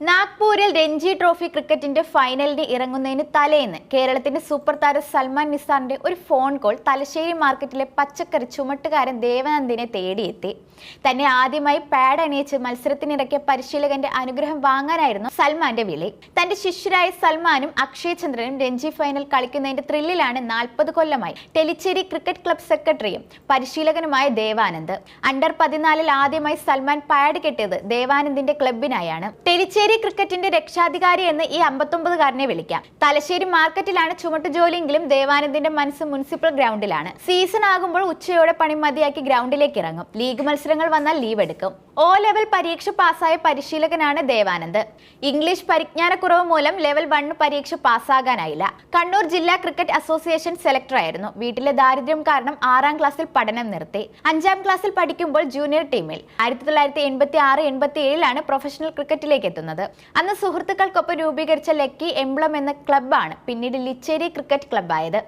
നാഗ്പൂരിൽ രഞ്ജി ട്രോഫി ക്രിക്കറ്റിന്റെ ഫൈനലിന് ഇറങ്ങുന്നതിന് തലേന്ന് കേരളത്തിന്റെ സൂപ്പർ താരം സൽമാൻ നിസാറിന്റെ ഒരു ഫോൺ കോൾ തലശ്ശേരി മാർക്കറ്റിലെ പച്ചക്കറി ചുമട്ടുകാരൻ ദേവനന്ദിനെ തേടിയെത്തി. തന്നെ ആദ്യമായി പാഡ് അണിയിച്ച് മത്സരത്തിനിറക്കിയ പരിശീലകന്റെ അനുഗ്രഹം വാങ്ങാനായിരുന്നു സൽമാന്റെ വിളി. തന്റെ ശിഷ്യരായ സൽമാനും അക്ഷയ് ചന്ദ്രനും രഞ്ജി ഫൈനൽ കളിക്കുന്നതിന്റെ ത്രില്ലിലാണ് നാൽപ്പത് കൊല്ലമായി ടെലിച്ചേരി ക്രിക്കറ്റ് ക്ലബ് സെക്രട്ടറിയും പരിശീലകനുമായ ദേവാനന്ദ്. അണ്ടർ പതിനാലിൽ ആദ്യമായി സൽമാൻ പാഡ് കെട്ടിയത് ദേവാനന്ദിന്റെ ക്ലബിനായാണ് ടെലിച്ചേരി ക്രിക്കറ്റിന്റെ രക്ഷാധികാരി എന്ന് ഈ അമ്പത്തൊമ്പതുകാരനെ വിളിക്കാം. തലശ്ശേരി മാർക്കറ്റിലാണ് ചുമട്ട് ജോലിയെങ്കിലും ദേവാനന്ദിന്റെ മനസ്സ് മുനിസിപ്പൽ ഗ്രൗണ്ടിലാണ്. സീസൺ ആകുമ്പോൾ ഉച്ചയോടെ പണി മതിയാക്കി ഗ്രൗണ്ടിലേക്ക് ഇറങ്ങും. ലീഗ് മത്സരങ്ങൾ വന്നാൽ ലീവ് എടുക്കും. ഓ ലെവൽ പരീക്ഷ പാസ്സായ പരിശീലകനാണ് ദേവാനന്ദ്. ഇംഗ്ലീഷ് പരിജ്ഞാനക്കുറവ് മൂലം ലെവൽ വൺ പരീക്ഷ പാസ്സാകാനായില്ല. കണ്ണൂർ ജില്ലാ ക്രിക്കറ്റ് അസോസിയേഷൻ സെലക്ടറായിരുന്നു വീട്ടിലെ ദാരിദ്ര്യം കാരണം ആറാം ക്ലാസ്സിൽ പഠനം നിർത്തി. അഞ്ചാം ക്ലാസ്സിൽ പഠിക്കുമ്പോൾ ജൂനിയർ ടീമിൽ ആയിരത്തി തൊള്ളായിരത്തി എൺപത്തി ആറ് എൺപത്തി ഏഴിലാണ് പ്രൊഫഷണൽ ക്രിക്കറ്റിലേക്ക് എത്തുന്നത്. അന്ന് സുഹൃത്തുക്കൾക്കൊപ്പം രൂപീകരിച്ച ലക്കി എംബ്ലം എന്ന ക്ലബ്ബാണ് പിന്നീട് ലിച്ചേരി ക്രിക്കറ്റ് ക്ലബ്ബായത്